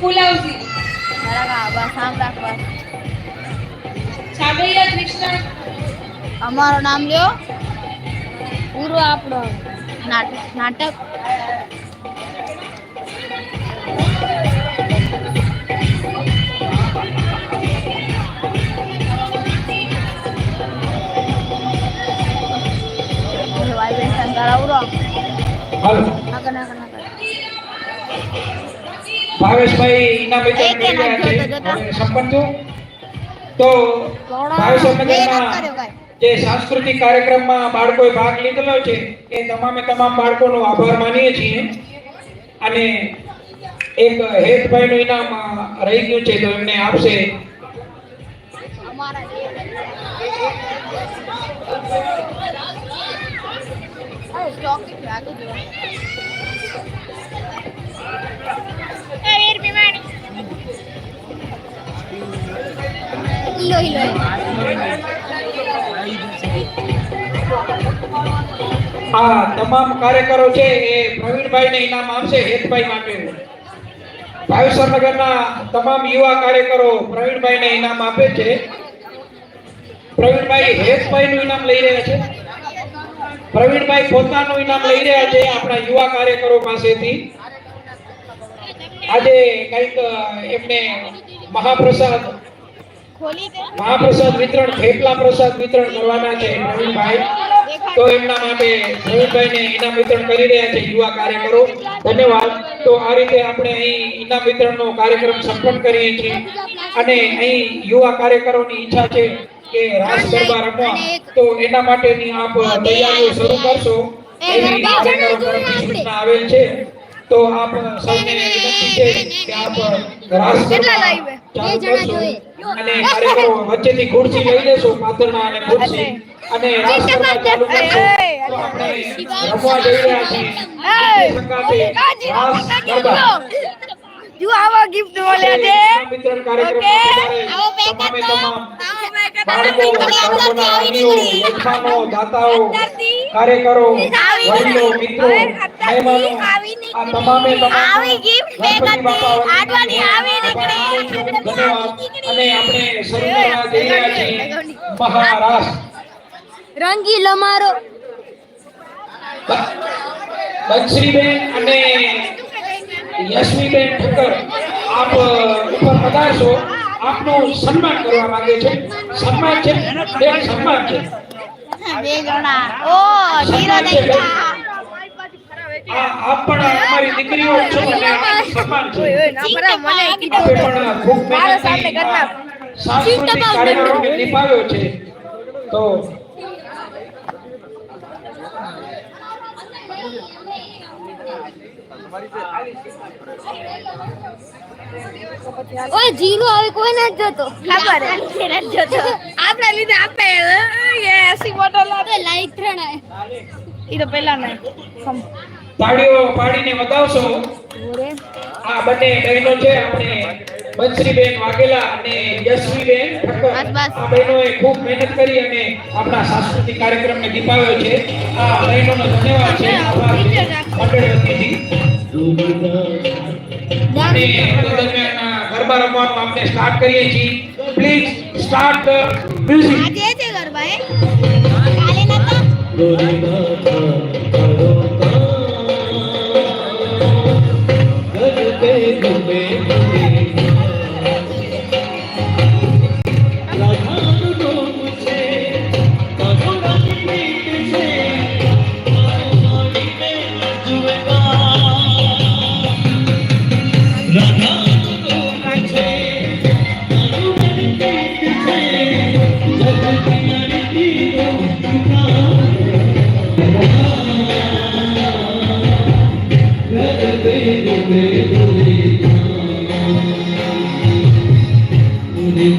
ફુલાવજી બરાબર બસ આમ રાખ બસ. છાબૈયા કૃષ્ણ? અમારું નામ લ્યો. પૂરો આપણો નાટક. નાટક વાઇબ્રેશન કરાવરો હાલો. નકર નકર નકર. ભાવેશભાઈ ઇનામ વિતરણ કરી રહ્યા છે. સંપન્ન તો ભાવેશનગરમાં જે સાંસ્કૃતિક કાર્યક્રમમાં બાળકોએ ભાગ લીધેલો છે એ તમામે તમામ બાળકોનો આભાર માનીએ છીએ. અને એક હેતભાઈનું ઇનામ રહી ગયું છે તો એમને આપશે. અમારા લો લો. આ તમામ કાર્યકરો છે એ પ્રવીણભાઈને ઇનામ આપશે, હેતભાઈ માટે. ભાવેશ્વરનગરના તમામ યુવા કાર્યકરો પ્રવીણભાઈને ઇનામ આપે છે. પ્રવીણભાઈ હેતભાઈનું ઇનામ લઈ રહ્યા છે. પ્રવીણભાઈ પોતાનું ઇનામ લઈ રહ્યા છે આપણા યુવા કાર્યકરો પાસેથી. આજે કંઈક એમને મહાપ્રસાદ મહાપ્રસાદ વિતરણ થેપલા પ્રસાદ વિતરણ કરવાના છે પ્રવીણભાઈ. તો એમના માટે પ્રવીણભાઈને ઇનામ વિતરણ કરી રહ્યા છે યુવા કાર્યકરો. ધન્યવાદ. તો આ રીતે આપણે અહીં ઇનામ વિતરણનો કાર્યક્રમ સંપન્ન કરીએ છીએ. અને અહીં યુવા કાર્યકરોની ઈચ્છા છે કે રાસ ગરબા રમવા. તો એના માટેની આપ તૈયારીઓ શરૂ કરશો. એવી કાર્યકરો તરફથી સૂચના આવેલ છે. તો આપ સૌને વિનંતી છે કે આપ ચાલુ કરશો અને કાર્યક્રમ વચ્ચેથી ખુરશી લઈ લેશો પાથરણા અને ખુરશી. અને રાષ્ટ્રમાં ચાલુ કરશો. તો આપણે રમવા જઈ રહ્યા છીએ. રાસ ગરબા જો આવા ગિફ્ટ મળ્યા છે. બાળકોના વાલીઓ યજમાનો દાતાઓ કાર્યકરો વડીલો મિત્રો મહેમાનો આ તમામે તમામ આવી gift ગણપતિ બાપા આડવાની આવી આભાર માનું છું. નીકળી. ધન્યવાદ. અને આપણે શરૂ કરવા જઈ રહ્યા છીએ મહારાષ્ટ્ર. રંગીલો મારો બંશ્રીબેન અને યશવીબેન ઠક્કર આપ ઉપર પધારશો. આપનું સન્માન કરવા માંગે છે. સન્માન છે. બેન સન્માન છે. બે જણા. ઓ ધીરો દેખા આ આપ પણ અમારી દીકરીઓ જ છો અને આપનું સન્માન છે આપે પણ ખૂબ મહેનતથી આ સાંસ્કૃતિક કાર્યક્રમને નિભાવ્યો છે તો ઓય જીરો હવે કોઈ નથી જતો ખબર હે નથી જતો આપણા લીધે આપે એ એસી બોટલ આપે લાઈટ ત્રણ ઈ તો પેલા ના તાળીઓ પાડીને વગાવશો. આ બંને બહેનો છે આપણે બંશ્રીબેન વાઘેલા અને યશવીબેન ઠક્કર. બસ, બસ. આ બહેનોએ ખૂબ મહેનત કરી અને આપણા સાંસ્કૃતિક કાર્યક્રમને દીપાવ્યો છે. આ બહેનોનો ધન્યવાદ છે. આ ગરબા રમવાનું આપણે સ્ટાર્ટ કરીએ છીએ. પ્લીઝ સ્ટાર્ટ મ્યુઝિક આજે છે ગરબા એ કાલે નતો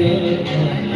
Amen.